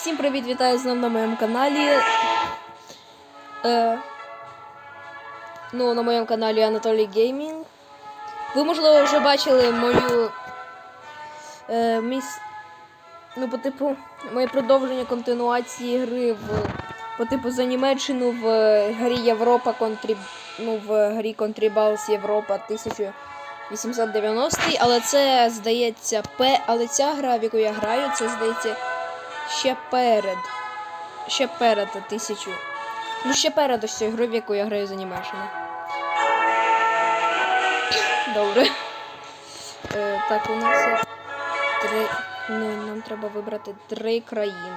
Всім привіт, вітаю знову на моєму каналі. Е, ну, на моєму каналі Анатолій Геймінг. Ви, можливо, вже бачили мою е, міс... ну, по типу, моє продовження континуації гри в по типу за Німеччину в грі Європа контрі... ну, в грі Contribal's Європа 1890, але це здається П. Але ця гра, в яку я граю, це здається ще перед. Ще перед тисячу. Ну, ще перед ось цією грою, в яку я граю з анімешами. Добре. Е, так, у нас є три. Не, нам треба вибрати три країни.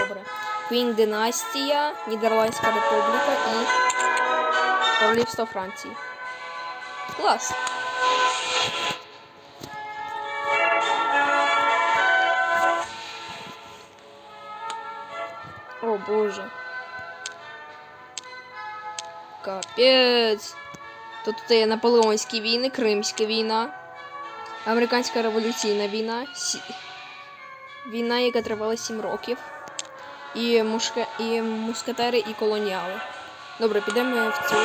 Добре. Квін Династія, Нідерландська Республіка і Королівство Франції. Клас. О боже. Капець. Тут є Наполеонські війни, Кримська війна, Американська революційна війна, сі... війна, яка тривала 7 років. І, мушка... і мускатери, і колоніали. Добре, підемо в цю.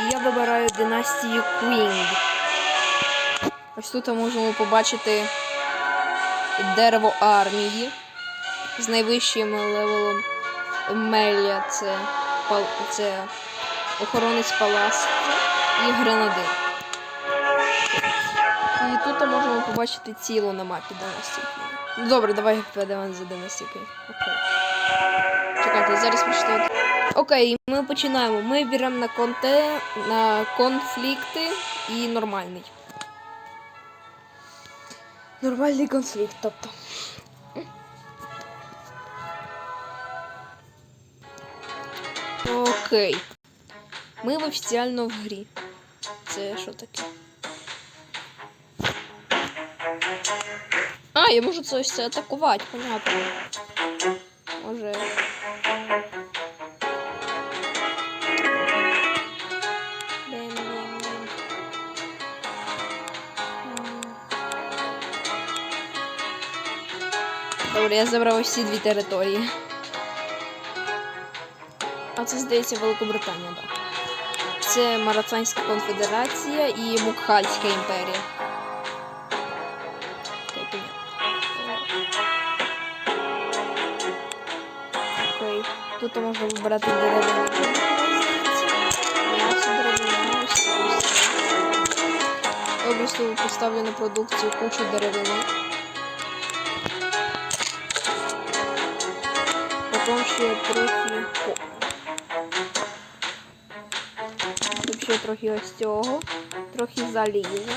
І я вибираю династію Квінг. Ось тут можемо побачити дерево армії з найвищим левелом Мелія це, це охоронець палацу і гренадир. І тут можемо побачити ціло на мапі династії. Ну, Добре, давай подивимося за династію. Окей. Чекайте, зараз почитаю. Окей, ми починаємо. Ми беремо на конте, на конфлікти і нормальний. Нормальний конфлікт, тобто. Окей. Ми офіціально в грі. Це що таке? А, я можу це атакувати, понятно. Може. Добре, я забрав всі дві території. А це, здається, Великобританія, так. Це Марацанська конфедерація і Мукхальська імперія. Окей. Тут можна вибирати деревину. М'ясо деревину. Я просто поставлю на продукцію кучу деревини. Потім ще трохи. Трохи ось цього, трохи заліза.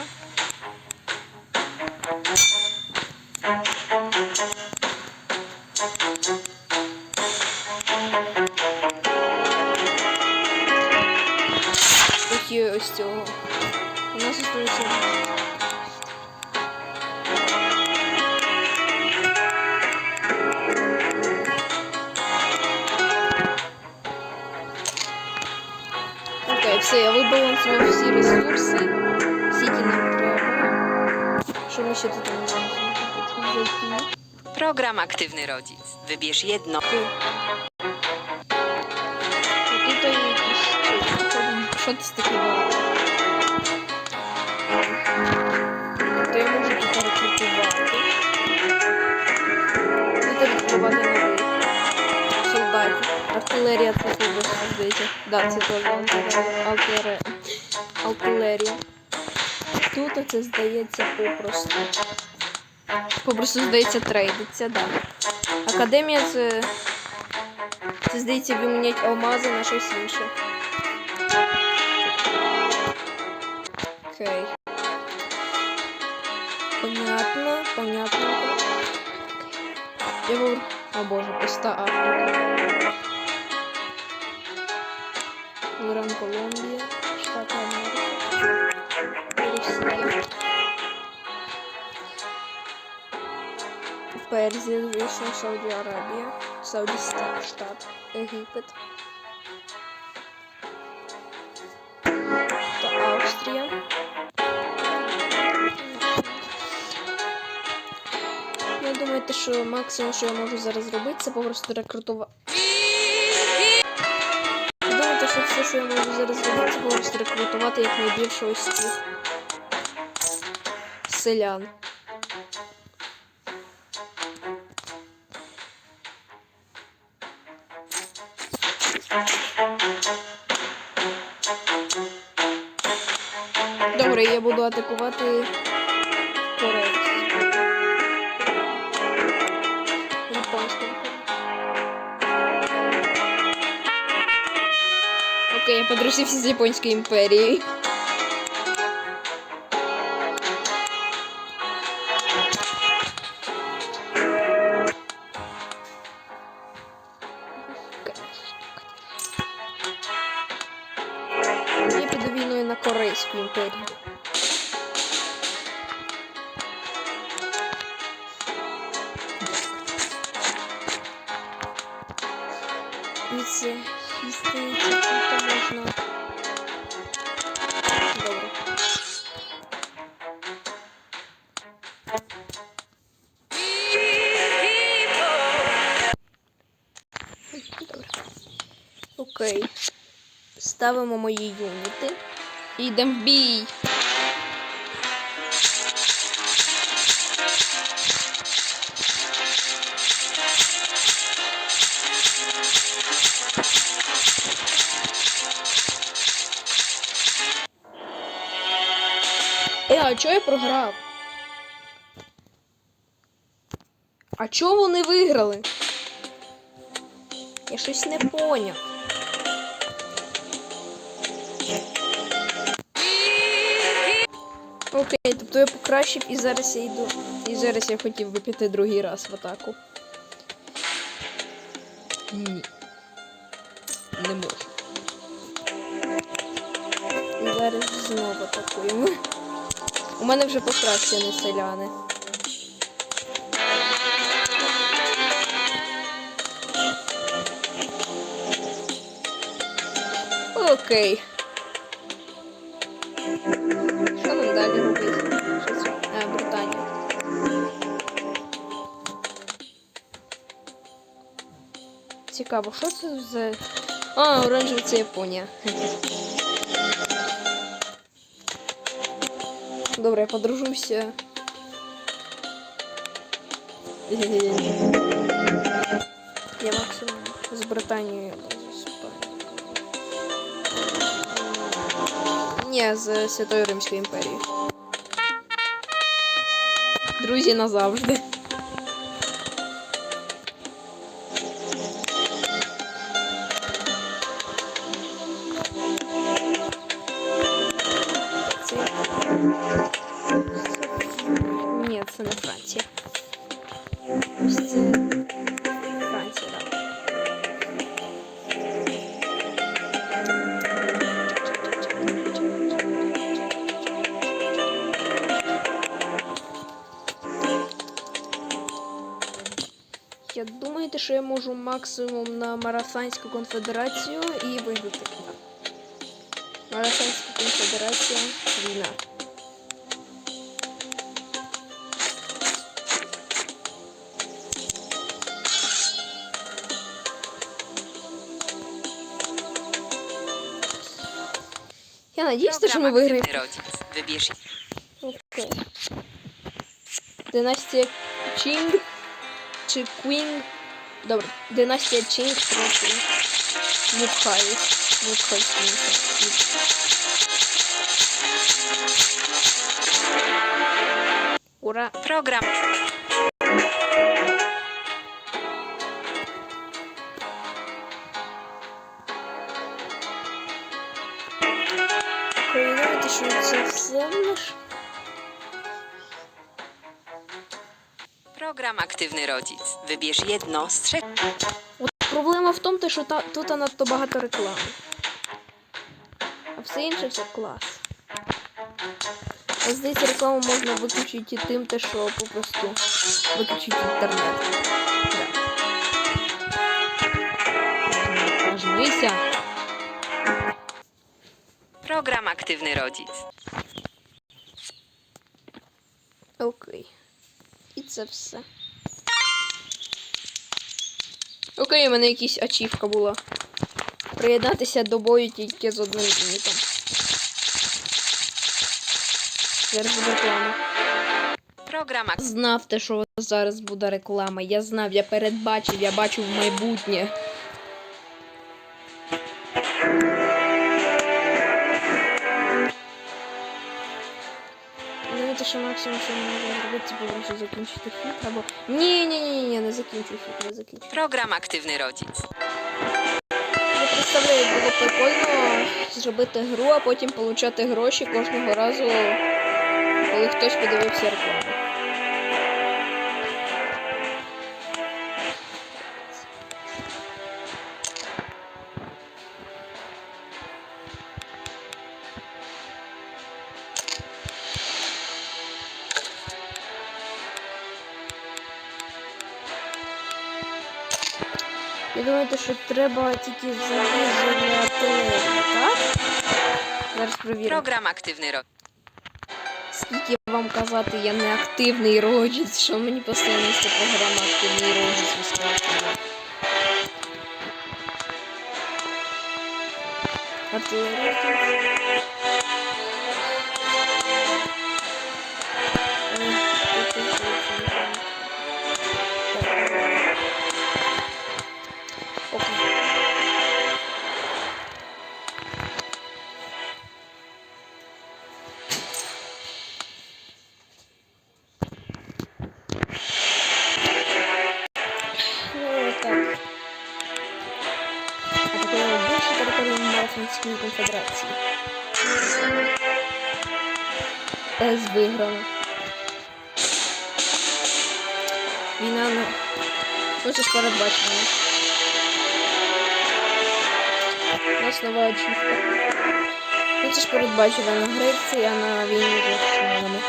Треба. Що ми ще тут можемо зайти? Program Aktywny Rodzic. Wybierz jedno. Ти. А Тут є якісь чи- Що це таке було? То я можу тут рекрутувати. Тут рекрутувати нових солдатів. Артилерія це служба, здається. Да, це теж артилерія. Артилерія. Тут це здається попросту. Попросту здається трейдиться, да. Академія це. Це здається вимінять алмази на щось інше. Окей. Понятно, понятно. Я говорю. О боже, пуста Африка. Иран, Колумбия, Штаты Америки. Перзія, звісно, Сауді Арабія, Саудівський штат, Єгипет. Та Австрія. думаєте, що максимум, що я можу зараз зробити, це просто рекрутувати. Думаєте, що все, що я можу зараз зробити, рекрутувати якнайбільше ось цих селян. Добре, я буду атакувати Окей, я подружився з Японською імперією. Я піду на Корейську імперію. І це здається, тут можна. Окей. Ставимо мої юніти. І бій. А чого я програв? А чого вони виграли? Я щось не поняв. Окей, тобто я покращив і зараз я йду. І зараз я хотів би піти другий раз в атаку. Ні. Не можу. І зараз знову атакуємо. У мене вже покращені селяни. Окей. Що нам далі робити? Що це? А, Британія. Цікаво, що це за. А, оранжевий це Японія. Добре, я подружуся. Я максимум з Британією або з Іспанією. Ні, з Святої Римської імперії. Друзі назавжди. Що я можу максимум на Марафанську конфедерацію і виграти? Марафанська конфедерація війна. Я надіюсь, що ми виграємо. Окей. Династія Чінг чи Квінг. Добре, династія Чінг проти Вукхай. Вукхай Ура! program. Повідомити, що це все наш. Program Aktywny Rodzic. Wybierz jedno z trzech. От проблема в тому, що та, тут надто багато реклами. А все інше все клас. А здається, рекламу можна виключити тим, те, що попросту виключити інтернет. Да. Нажмися. Program Aktywny Rodzic. Окей. І це все. Окей, у мене якась ачівка була. Приєднатися до бою тільки з одним мітом. Зараз буде реклама. Program Знав те, що зараз буде реклама. Я знав, я передбачив, я бачив майбутнє. Знаєте, що максимум, що ми можемо зробити, це просто закінчити хід або. Ні, ні, ні, ні, не закінчу хід, не закінчу. Program Активний Rodzic. Я представляю, було прикольно зробити гру, а потім отримати гроші кожного разу, коли хтось подивився рекламу. Треба тільки завізувати, так? Зараз провіримо. Program активний рок. Скільки вам казати, я не активний роджець, що мені постійно ця програма активний роджець вискакує. Артилерія. С виграно. Війна на... Хочеш передбачення. У нас нова очівка. Хочеш це на Греції, а на війні з Росіянами.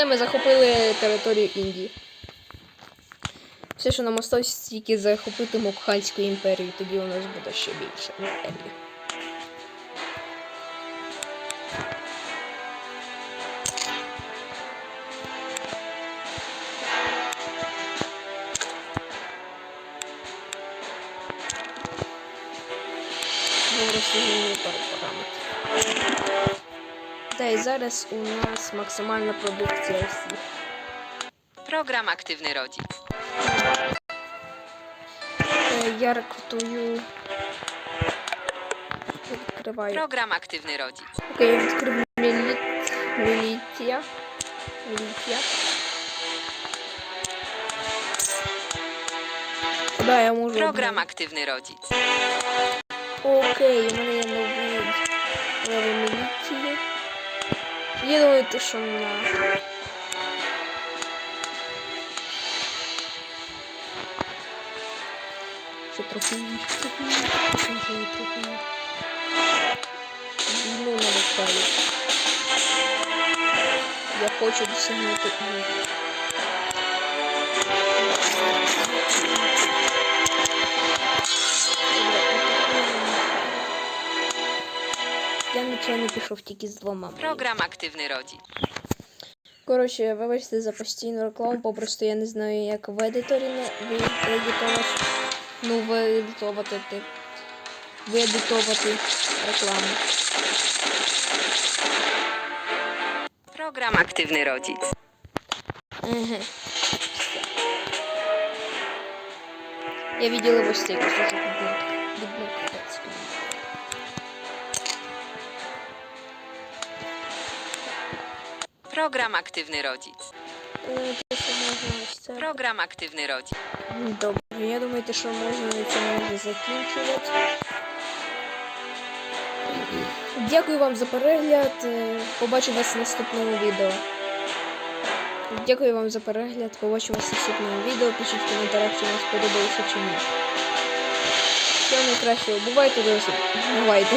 Все, ми захопили територію Індії. Все, що нам осталось, тільки захопити Мокханську імперію, тоді у нас буде ще більше імперія. Та і зараз у нас максимальна продукція всіх. Program Aktywny Rodzic. Е, Я рекрутую. Відкриваю. Program Aktywny Rodzic. Окей, я відкрив міліт... міліція. Міліція. Да, я можу. Program одну. Aktywny Rodzic. Окей, у мене є новий новий міліції. Я думаю, ти що на. Ще трохи інше, трохи інше, трохи інше, трохи інше. Війну навчаю. Я хочу досягнути не пішов тільки з двома. Program Aktywny Rodzic. Коротше, вибачте за постійну рекламу, попросту я не знаю, як в едиторі не виедитувати. Ну, виедитувати ти. Виедитувати рекламу. Program Aktywny Rodzic. Ага. Я видела ось цей кусочок від Мокхетської. Program Aktywny Rodzic. Е, те, що можна ось це. Program Aktywny Rodzic. Добре, я думаю, те, що можна на цьому вже закінчувати. Дякую вам за перегляд. Е, Побачу вас в наступному відео. Дякую вам за перегляд. Побачу вас в наступному відео. Пишіть в коментарях, чи вам сподобалося чи ні. Всього найкращого. Бувайте, друзі. Бувайте.